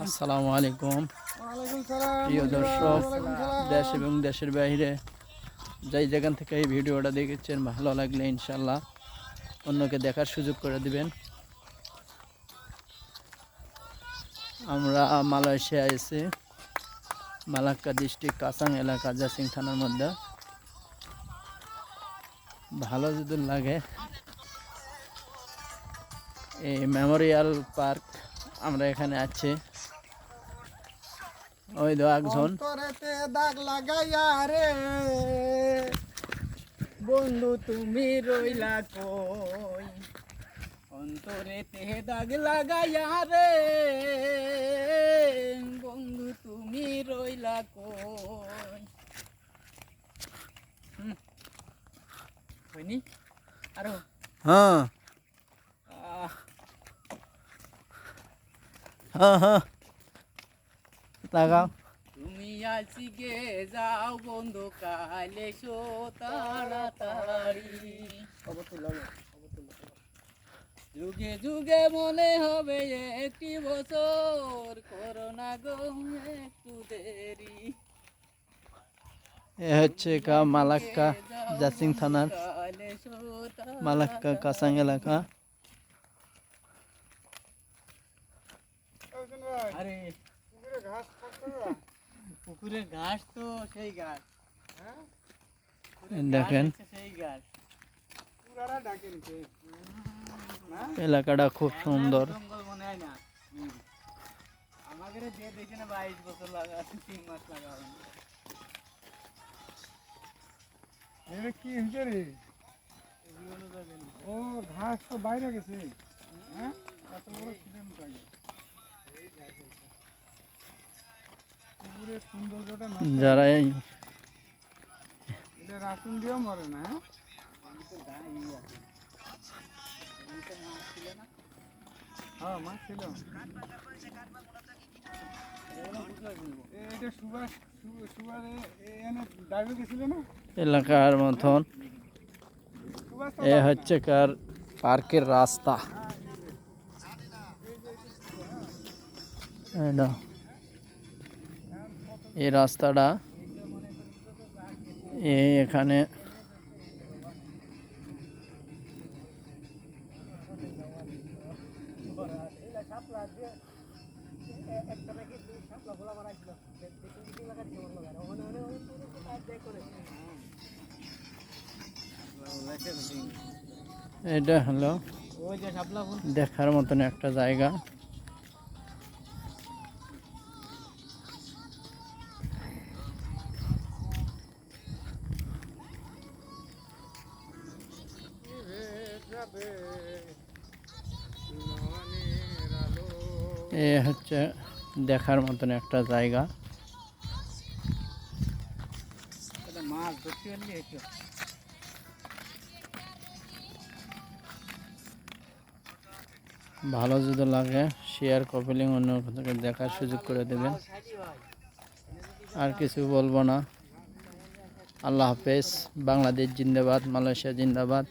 আসসালামু আলাইকুম। প্রিয় দর্শক দেশ এবং দেশের বাইরে যাই যেখান থেকে এই ভিডিওটা দেখেছেন ভালো লাগলে ইনশাল্লাহ অন্যকে দেখার সুযোগ করে দিবেন। আমরা মালয়েশিয়া এসে মালাক্কা ডিস্ট্রিক্ট কাসাং এলাকা জাসিং থানার মধ্যে। ভালো যদি লাগে এই মেমোরিয়াল পার্ক আমরা এখানে আছি। ওই দো একজন অন্তরেতে দাগ লাগাইয়া রে। বন্ধু তুমি রইলা কই? অন্তরেতে দাগ লাগাইয়া রে। বন্ধু তুমি রইলা কই। হয়নি? আরও। হ্যাঁ। হ্যাঁ হ্যাঁ। লাগাও তুমি আজকে যাও বন্ধু কালে সো তাড়াতাড়ি। যুগে যুগে মনে হবে একটি বছর করোনা গো একটু দেরি। এ হচ্ছে কা মালাক্কা জাসিং থানার কালে সো মালাক্কা কাসাং এলাকা। আরে পুকুরের ঘাস তো সেই ঘাস। পুকুরের দেখেন। সেই ঘাস। এলাকাটা খুব সুন্দর। জঙ্গল মনে হয় না। আমাদের যে দেখে না বাইশ বছর লাগা তিন মাস লাগা হবে কি হয়েছে রে? ও ঘাস তো বাইরে গেছে। হ্যাঁ? যারা এই এটা রাসুন দিয়েও মরে না হ্যাঁ হ্যাঁ মাছ ছিল এ- এটা সুভাষ সু- সুভাষ এ- এ- এনে ডাইভে গেছিল না এলাকার মতন সুভাষ এ হচ্ছে কার পার্কের রাস্তা এই নাও। এই রাস্তাটা এখানে। এটা হলো দেখার মতন একটা জায়গা। এ হচ্ছে দেখার মতন একটা জায়গা। মাছ ধরতে পারলে একটু ভালো যদি লাগে শেয়ার কপিলিং অন্য কোথাও দেখার সুযোগ করে দেবেন। আর কিছু বলব না। আল্লাহ হাফেজ। বাংলাদেশ জিন্দাবাদ মালয়েশিয়া জিন্দাবাদ।